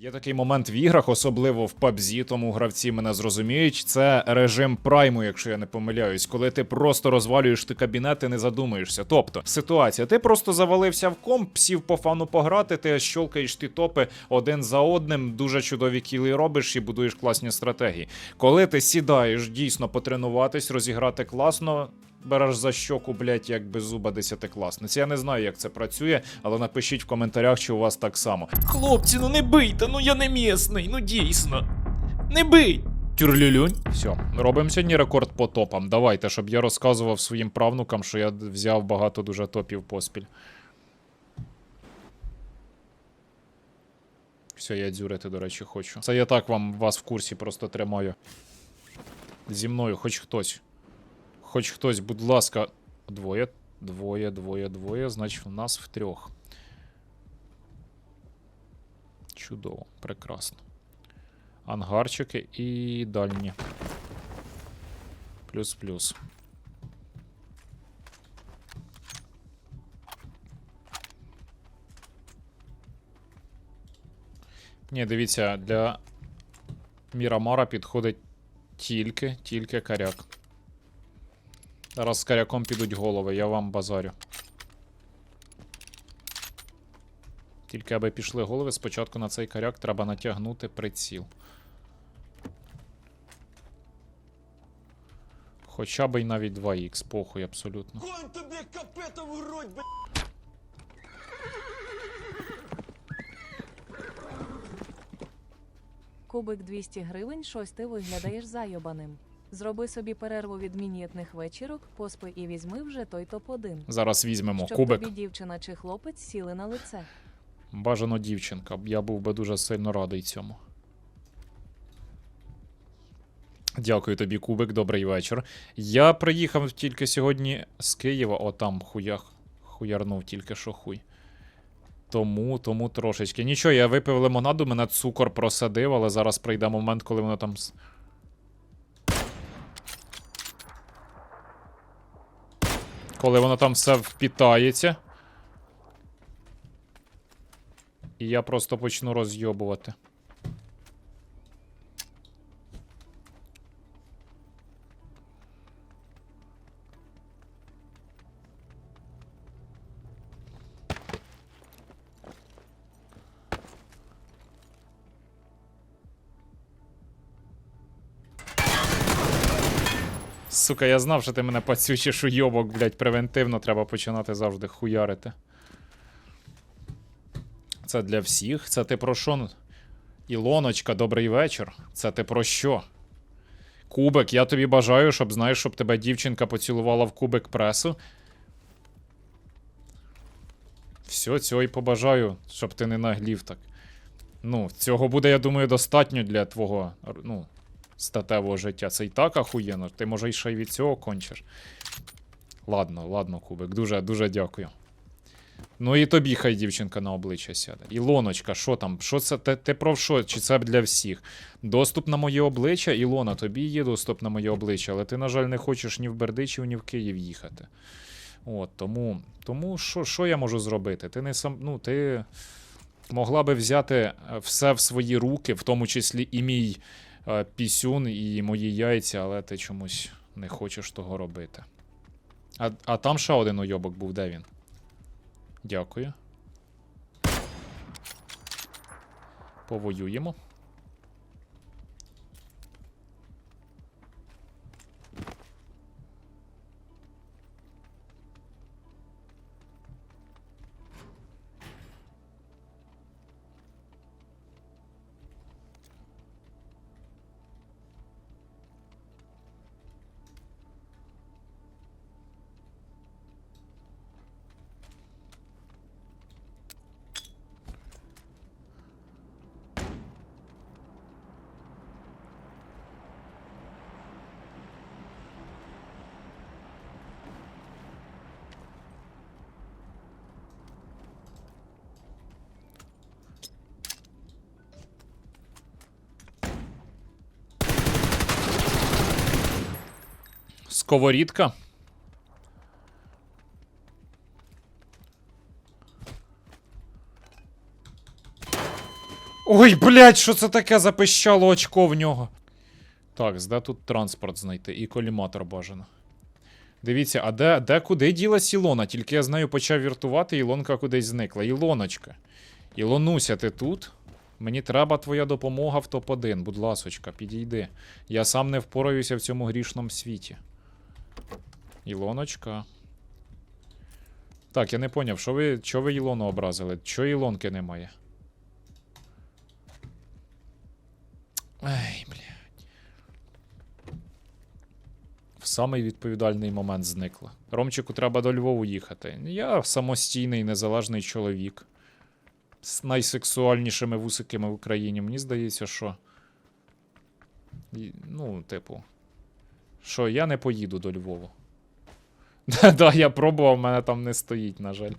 Є такий момент в іграх, особливо в PUBG, тому гравці мене зрозуміють. Це режим прайму, якщо я не помиляюсь, коли ти просто розвалюєш ти кабінет і не задумаєшся. Тобто, ситуація, ти просто завалився в комп, сів по фану пограти, ти щолкаєш ті топи один за одним, дуже чудові кіли робиш і будуєш класні стратегії. Коли ти сідаєш дійсно потренуватись, розіграти класно. Береш за щоку, блять, як беззуба десятикласниця. Я не знаю, як це працює, але напишіть в коментарях, чи у вас так само. Хлопці, ну не бийте, ну я не місний, ну дійсно. Не бий! Тюрлюлюнь. Все, робимо сьогодні рекорд по топам. Давайте, щоб я розказував своїм правнукам, що я взяв багато дуже топів поспіль. Все, я дзюрити, до речі, хочу. Це я так вам вас в курсі просто тримаю. Зі мною, хоч хтось. Хоч хтось, будь ласка. Двоє, двоє, двоє, двоє. Значить, в нас в трьох. Чудово, прекрасно. Ангарчики і дальні. Плюс-плюс. Ні, дивіться, для Мірамара підходить тільки, тільки каряк. Зараз з каряком підуть голови, я вам базарю. Тільки аби пішли голови, спочатку на цей каряк треба натягнути приціл. Хоча б і навіть 2х, похуй абсолютно. Конь тобі капета в грудь, б***ь! Кубик 200 гривень, щось ти виглядаєш зайобаним. Зроби собі перерву від мінітних вечірок, поспи і візьми вже той топ-1. Зараз візьмемо Щоб кубик. тобі дівчина чи хлопець сіли на лице. Бажано дівчинка. Я був би дуже сильно радий цьому. Дякую тобі, Кубик, добрий вечір. Я приїхав тільки сьогодні з Києва, о там хуях. Хуярнув тільки що хуй. Тому, тому трошечки. Нічого, я випив лимонаду, мене цукор просадив, але зараз прийде момент, коли воно там. Коли воно там все впітається. І я просто почну розйобувати. Сука, я знав, що ти мене пацючиш уйобок, блядь, превентивно треба починати завжди хуярити. Це для всіх. Це ти про що? Ілоночка, добрий вечір. Це ти про що? Кубик, я тобі бажаю, щоб знаєш, щоб тебе дівчинка поцілувала в кубик пресу. Все, цього і побажаю, щоб ти не наглів так. Ну, цього буде, я думаю, достатньо для твого ну, статевого життя. Це і так ахуєнно. Ти може і ще й від цього кончиш. Ладно, ладно, Кубик, дуже, дуже дякую. Ну і тобі хай дівчинка на обличчя сяде. Ілоночка, що там? Що це? Ти, ти про що? Чи це для всіх? Доступ на моє обличчя? Ілона, тобі є доступ на моє обличчя, але ти, на жаль, не хочеш ні в Бердичів, ні в Київ їхати. От, тому, тому що, що я можу зробити? Ти не сам. Ну, ти могла би взяти е, все в свої руки, в тому числі і мій пісюн, і мої яйця, але ти чомусь не хочеш того робити. А, а там ще один уйобок був, де він? Дякую. Повоюємо. Сковорідка. Ой, блядь, що це таке запищало очко в нього? Так, де тут транспорт знайти? І коліматор бажано. Дивіться, а де, де куди ділась Ілона? Тільки я з нею почав віртувати, Ілонка кудись зникла. Ілоночка. Ілонуся, ти тут? Мені треба твоя допомога в топ-1, будь ласочка, підійди. Я сам не впораюся в цьому грішному світі. Ілоночка. Так, я не поняв, що ви, що ви Ілону образили? Чого Ілонки немає? Ай, блядь. В самий відповідальний момент зникла. Ромчику треба до Львову їхати. Я самостійний незалежний чоловік. З найсексуальнішими вусиками в Україні. Мені здається, що. Ну, типу. Що я не поїду до Львову. Да, я пробував, в мене там не стоїть, на жаль.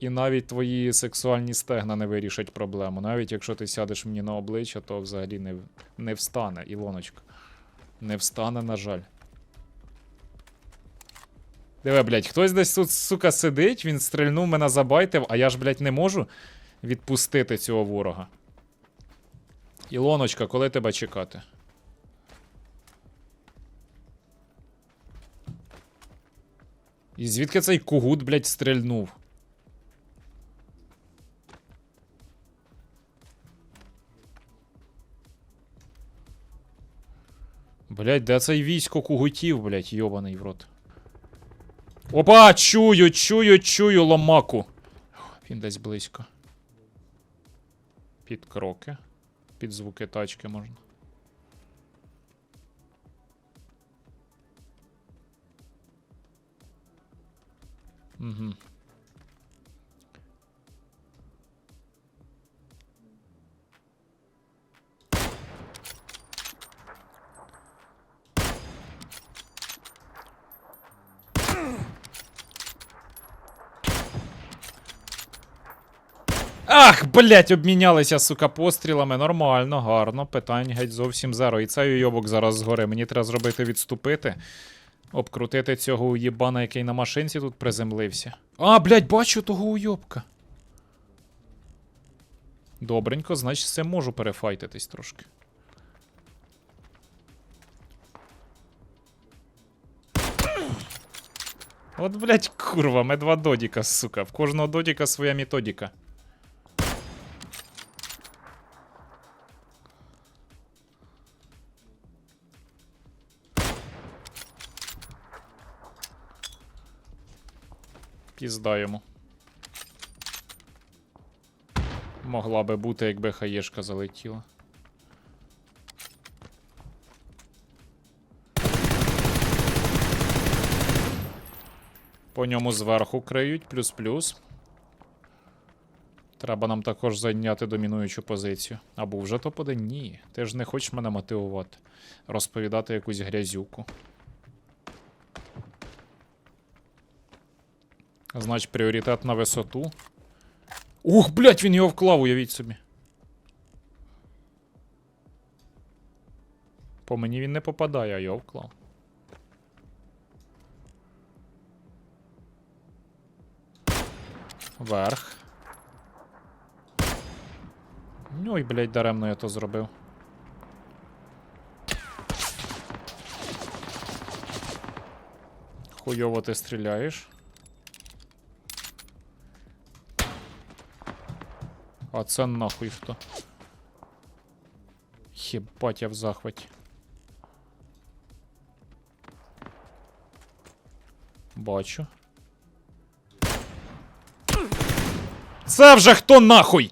І навіть твої сексуальні стегна не вирішать проблему. Навіть якщо ти сядеш мені на обличчя, то взагалі не, не встане, Ілоночка. Не встане, на жаль. Диви, блядь, хтось десь тут, сука, сидить, він стрельнув мене забайтив, а я ж, блядь, не можу відпустити цього ворога. Ілоночка, коли тебе чекати? І звідки цей кугут, блядь, стрельнув? Блядь, де цей військо кугутів, блядь, йобаний в рот. Опа, чую, чую, чую ломаку. Він десь близько. Під кроки. Під звуки тачки можна. Угу. Ах, блять, обмінялися, сука, пострілами. Нормально, гарно. Питань геть зовсім зеро. І цей уйобок зараз згори. Мені треба зробити відступити. Обкрутити цього уєбана, який на машинці тут приземлився. А, блять, бачу того уйобка. Добренько, значить, цим можу перефайтитись трошки. От, блять, курва, ми два додіка, сука. В кожного додіка своя методіка. Пізда йому. Могла би бути, якби хаєшка залетіла. По ньому зверху криють, плюс-плюс. Треба нам також зайняти домінуючу позицію. А був вже топ-1? Ні. Ти ж не хочеш мене мотивувати. Розповідати якусь грязюку. Значить, пріоритет на висоту. Ух, блять, він його вклав, уявіть собі. По мені він не попадає, а його вклав. Верх. Ой, блять, даремно я то зробив. Хуйово ти стріляєш. А це нахуй хто? Єбать, я в захваті. Бачу. Це вже хто нахуй?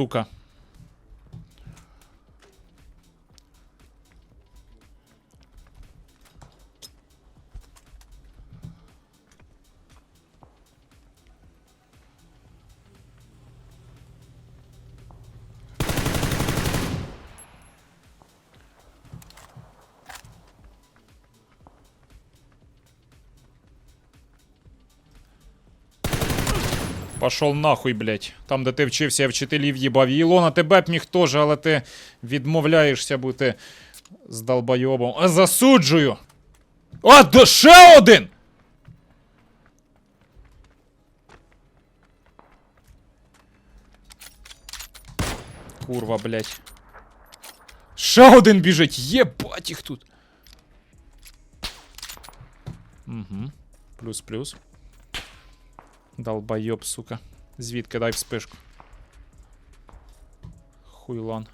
Сука. Пошел нахуй, блядь. Там, де ти вчився, я вчителів їбав. Ілона, тебе б міг теж, але ти відмовляєшся бути з долбойобом. А засуджую! А, да ще один! Курва, блядь. Ще один біжить! Єбать їх тут. Угу. Плюс-плюс. Долбойоб, сука. Звідки дай вспишку. Хуйлан.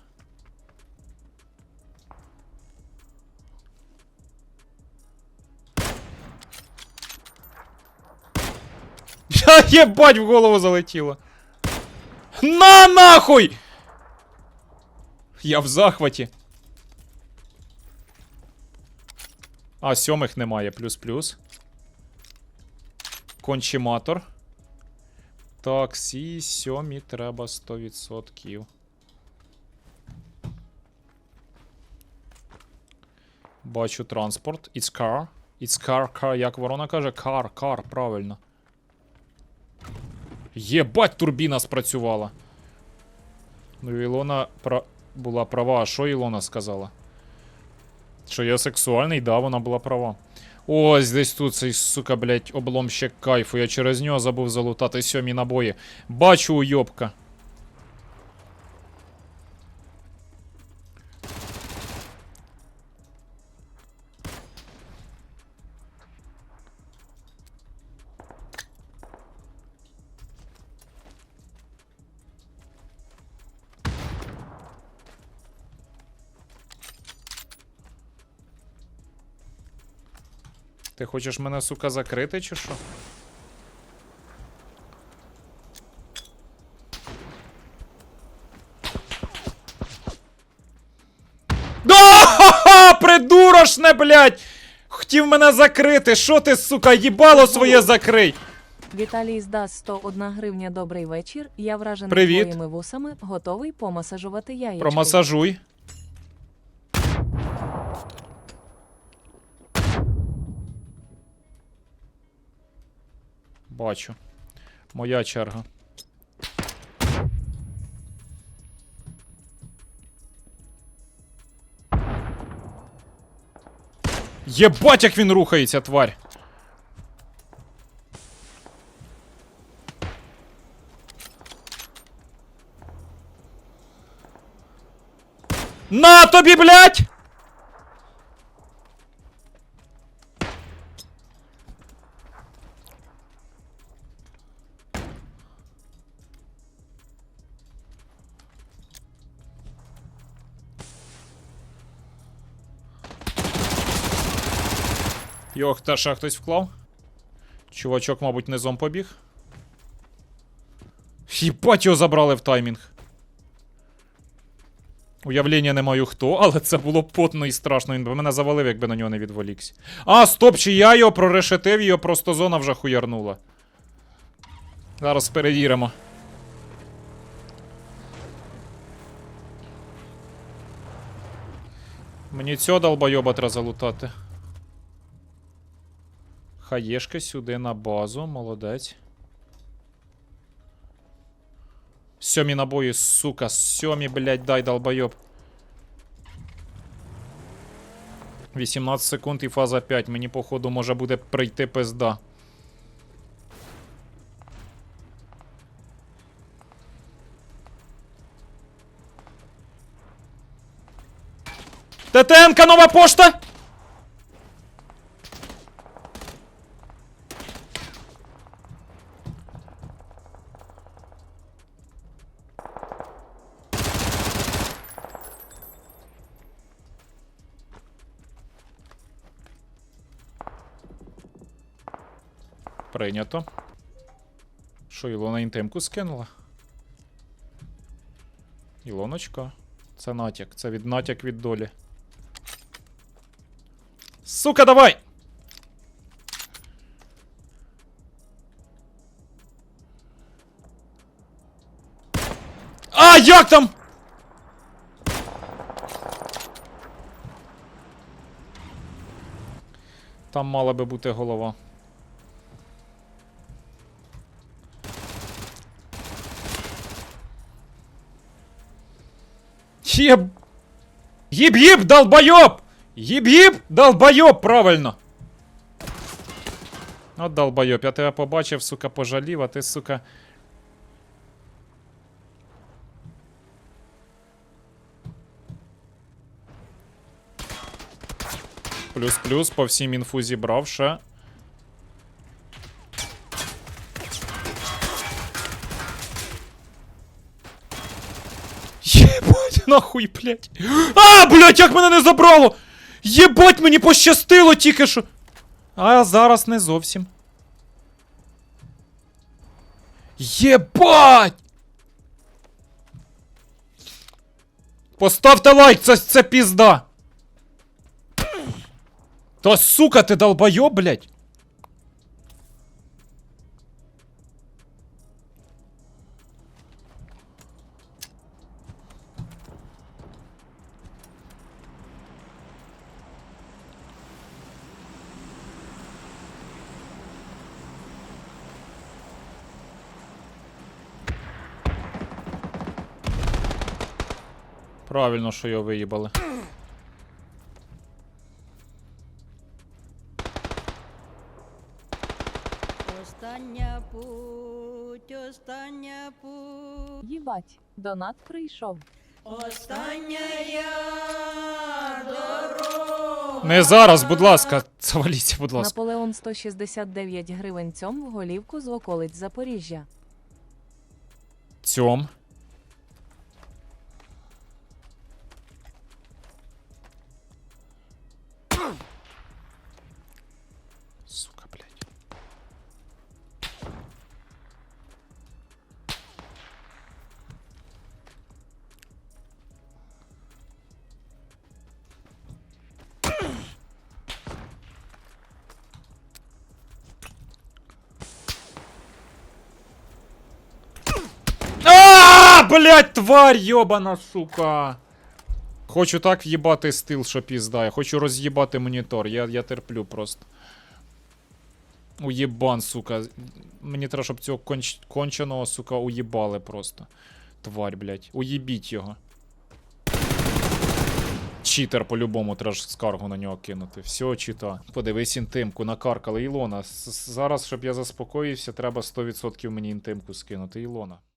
Я єбать в голову залетіло. На нахуй! Я в захваті. А, сьомих немає. Плюс-плюс. Кончиматор. Так, всі сьомі треба 100%. Бачу транспорт. It's car. It's car, car. Як ворона каже? Car, car, правильно. Єбать, турбіна спрацювала. Ну, Ілона пра... була права. А що Ілона сказала? Що я сексуальний? Да, вона була права. Ось десь тут цей, сука, блядь, обломщик кайфу. Я через нього забув залутати сьомі набої. Бачу уйобка. Хочеш мене, сука, закрити чи що? Да! Придурошне, блядь! Хотів мене закрити. Що ти, сука, їбало своє закрий? Віталій здасть 101 гривня. Добрий вечір. Я вражений Привіт. твоїми вусами, готовий помасажувати яєчки. Промасажуй. Бачу. Моя черга. Єбать, як він рухається, тварь! На тобі, блядь! Та ще хтось вклав? Чувачок, мабуть, низом побіг. Їбать, його забрали в таймінг. Уявлення не маю хто, але це було потно і страшно. Він би мене завалив, якби на нього не відволікся. А, стоп, чи я його прорешетив, його просто зона вже хуярнула. Зараз перевіримо. Мені цього долбойоба треба залутати. Хаєшка сюди на базу, молодець. Сьомі набої, сука, сьомі, блядь, дай долбойоб. 18 секунд і фаза 5. Мені, походу, може буде прийти пизда. ТТНК нова пошта! Прийнято. Що, Ілона інтимку скинула? Ілоночка. Це натяк. Це від натяк від долі. Сука, давай! А, як там? Там мала би бути голова. Єб... Єб-єб, долбойоб! Єб-єб, долбойоб, правильно. От долбойоб, я тебе побачив, сука, пожалів, а ти, сука. Плюс-плюс, по всім інфу зібрав Єбать, нахуй, блядь. А, блядь, як мене не забрало! Єбать, мені пощастило тільки що. А зараз не зовсім. Єбать! Поставте лайк, це, це пізда. Та сука, ти долбойоб, блядь. Правильно, що його виїбали. Остання путь, остання путь, Їбать, донат прийшов. остання я дорога. Не зараз, будь ласка. Заваліться, будь ласка. Наполеон 169 гривень цьом в голівку з околиць Запоріжжя. Цьом. Блядь, тварь йобана, сука. Хочу так в'їбати стил, що пізда. Я хочу роз'їбати монітор. Я, я терплю просто. Уєбан, сука. Мені треба, щоб цього конч... конченого, сука, уїбали просто. Тварь, блядь. Уєбіть його. Читер по-любому треба ж скаргу на нього кинути. Все, чита. Подивись інтимку, накаркали. Ілона, зараз, щоб я заспокоївся, треба 100% мені інтимку скинути. Ілона.